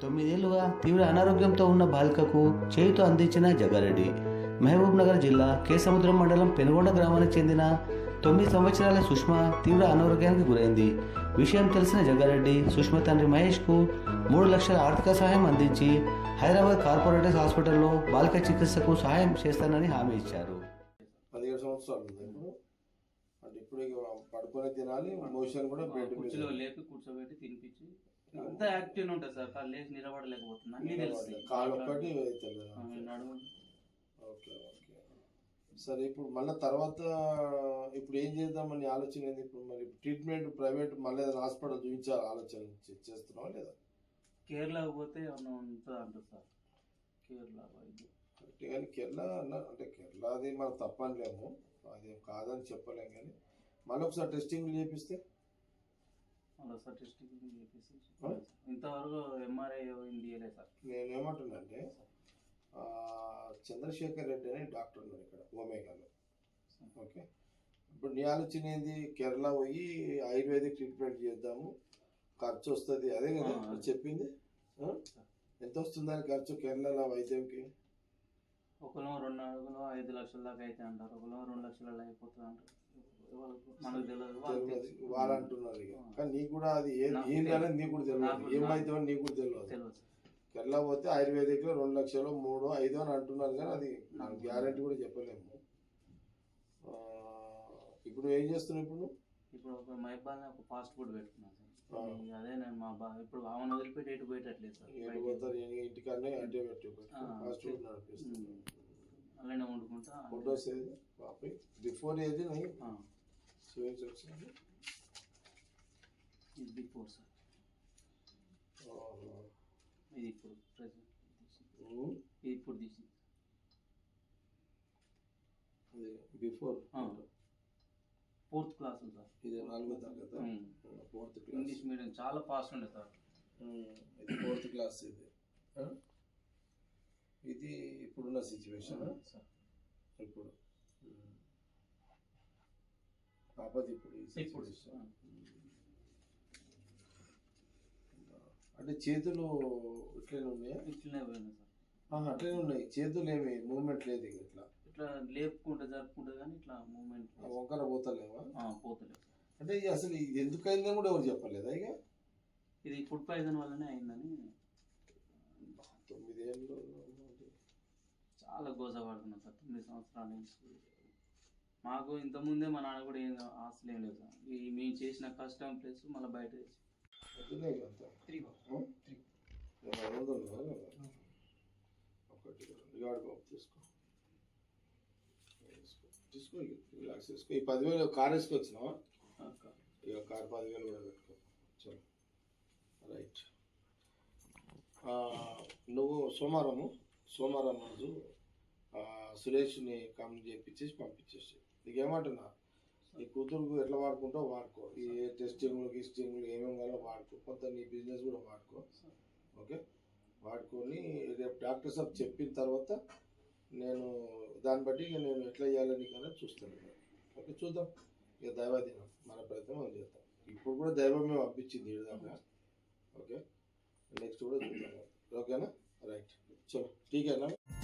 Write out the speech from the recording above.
తొమ్మిదేళ్ళుగా తీవ్ర అనారోగ్యంతో ఉన్న బాలికకు చేయుత అందించిన జగారెడ్డి మహబూబ్ నగర్ జిల్లా కేసముద్రం మండలం పెనుగొండ గ్రామానికి చెందిన తొమ్మిది సంవత్సరాల సుష్మ తీవ్ర అనారోగ్యానికి గురైంది. విషయం తెలిసిన జగ్గారెడ్డి సుష్మ తండ్రి మహేష్కు మూడు లక్షల ఆర్థిక సహాయం అందించి హైదరాబాద్ కార్పొరేటర్స్ హాస్పిటల్లో బాలిక చికిత్సకు సహాయం చేస్తానని హామీ ఇచ్చారు. పదిహేడు సంవత్సరాలు ఇప్పుడు అంటే ఇప్పుడు ఇక పడుకొని తినాలి మోషన్ కూడా కూర్చోబెట్టి తినిపించి అంత యాక్టివ్ ఉంటుంది సార్. కాళ్ళు లేచి నిలబడలేకపోతున్నా. అన్ని తెలుస్తాయి. కాలు ఒక్కటి తెలియదు నడుము. Okay okay. సరే ఇప్పుడు మళ్ళీ తర్వాత ఇప్పుడు ఏం చేద్దామని ఆలోచన ఏంది? ఇప్పుడు మరి ట్రీట్మెంట్ ప్రైవేట్ మళ్ళీ హాస్పిటల్ చూపించాలి ఆలోచన చేస్తున్నావా లేదా? కేరళ పోతే ఉంటుంది అంటారు సార్? కేరళ కరెక్ట్ కానీ కేరళ అన్న అంటే కేరళ అది మనం తప్పనిలేము. అది కాదని చెప్పలేం కానీ. మళ్ళీ ఒకసారి టెస్టింగ్ చేపిస్తే? మళ్ళీ సార్ టెస్టింగ్? ఇంతవరకు ఎంఆర్ఐ ఇండియలే సార్. నేను ఏమంటున్నానంటే ఆ, చంద్రశేఖర్ రెడ్డి అని డాక్టర్ ఉన్నాడు ఇక్కడ ఓమేగాలో. ఓకే? ఇప్పుడు నీ ఆలోచన ఏంది కేరళ పోయి ఆయుర్వేదిక్ ట్రీట్మెంట్ చేద్దాము ఖర్చు వస్తుంది. అదే కదా చెప్పింది? ఎంత వస్తుందని ఖర్చు కేరళలో వైద్యంకి? ఒకలో రెండు అడుగులు ఐదు లక్షల దాకా అయితే అంటారు ఒకలో రెండు లక్షలలో అయిపోతుంది అంటారు వాళ్ళు అంటున్నారు ఇక. కానీ నీకు కూడా అది ఏం నాకు కూడా తెలియదు ఏమైతే నీకు కూడా తెలియదు. కేరళ పోతే ఆయుర్వేదిక్లో రెండు లక్షలు మూడు ఐదు అని అంటున్నారు కానీ అది నాకు గ్యారంటీ కూడా చెప్పలేము. ఇప్పుడు ఏం చేస్తున్నావు ఇప్పుడు? ఇప్పుడు ఒక మైబాల్ని ఒక ఫాస్ట్ ఫుడ్ పెట్టుకున్నాను. సార్. అదే నేను మా బా ఇప్పుడు ఆమెను వదిలిపెట్టి ఎటు పోయేటట్లేదు సార్. ఎటు. పోతారు? ఇంటికన్నా అంటే పెట్టి ఆ, ఫాస్ట్ ఫుడ్ ఉమ్. నడిపిస్తుంది అలానే వండుకుంటా ఫోటోస్ ఏది బాపి బిఫోర్ ఏది నై ఆ, చూపించి ఒకసారి ఇది బిఫోర్ సార్ ఓహో. ఇది ఇప్పుడు ప్రెసెంట్ ఉమ్. ఇది ఇప్పుడు తీసింది ఇది బిఫోర్ ఆ. ఫోర్త్ క్లాస్ సార్ ఇది నాలుగో తరగతి ఉమ్. ఫోర్త్ క్లాస్ ఇంగ్లీష్ మీడియం చాలా ఫాస్ట్ ఉండే సార్ ఉమ్, ఇది ఫోర్త్ క్లాస్ ఇది ఆ? ఇది ఇప్పుడున్న సిచ్యువేషన్ సార్. ఇప్పుడు. పాపది ఇప్పుడు ఇప్పుడు. అంటే చేతులు ఇట్లనే ఉన్నాయా? ఇట్లనే సార్. అట్లనే ఉన్నాయి. చేతులు ఏమి మూమెంట్ లేదు ఇక ఇట్లా. ఇట్లా లేపుకుంటా జరుపుకుంటా కానీ ఇట్లా మూమెంట్ వంకర పోతలేవా? పోతలేదు. సార్ అంటే అసలు ఇది ఎందుకు అయిందని కూడా ఎవరు చెప్పలేదా ఇక? ఇది ఫుడ్ పాయిజన్ వల్లనే అయిందని. తొమ్మిదేళ్ళు చాలా గోసపడుతున్నాం సార్ తొమ్మిది సంవత్సరాల నుంచి. మాకు ఇంతకుముందే మా నాన్న కూడా ఏం ఆస్తులు ఏం లేదు సార్. ఈ మేము చేసిన కష్టం ప్లస్ మళ్ళీ బయట తెచ్చి? ఒకటి రెండు గాడి బాబు తీసుకో. తీసుకో. తీసుకో ఇక రిలాక్స్ తీసుకో. ఈ పదివేలు కార్ వేసుకొచ్చినావా ఇక కార్ పదివేలు కూడా పెట్టుకో. చలో. రైట్. నువ్వు సోమవారము సోమవారం రోజు సురేష్ని కమ్ చేపించేసి పంపించేసి నీకు ఏమంటున్నా నీ కూతురుకు ఎట్లా వాడుకుంటావు వాడుకో. ఈ టెస్టింగ్లు గిస్టింగ్లు ఏమేమి కావాలో వాడుకో. కొంత నీ బిజినెస్ కూడా వాడుకో. ఓకే? వాడుకొని రేపు డాక్టర్ సాబ్ చెప్పిన తర్వాత నేను దాన్ని బట్టి నేను ఎట్లా చేయాలని కానీ చూస్తాను. ఓకే? చూద్దాం. ఇక దైవాధీనం. మన ప్రయత్నం మనం చేద్దాం. ఇప్పుడు కూడా దైవమే పంపించింది విధంగా ఓకే? నెక్స్ట్ కూడా చూద్దాం. ఓకేనా? రైట్. చలో. ఠీకేనా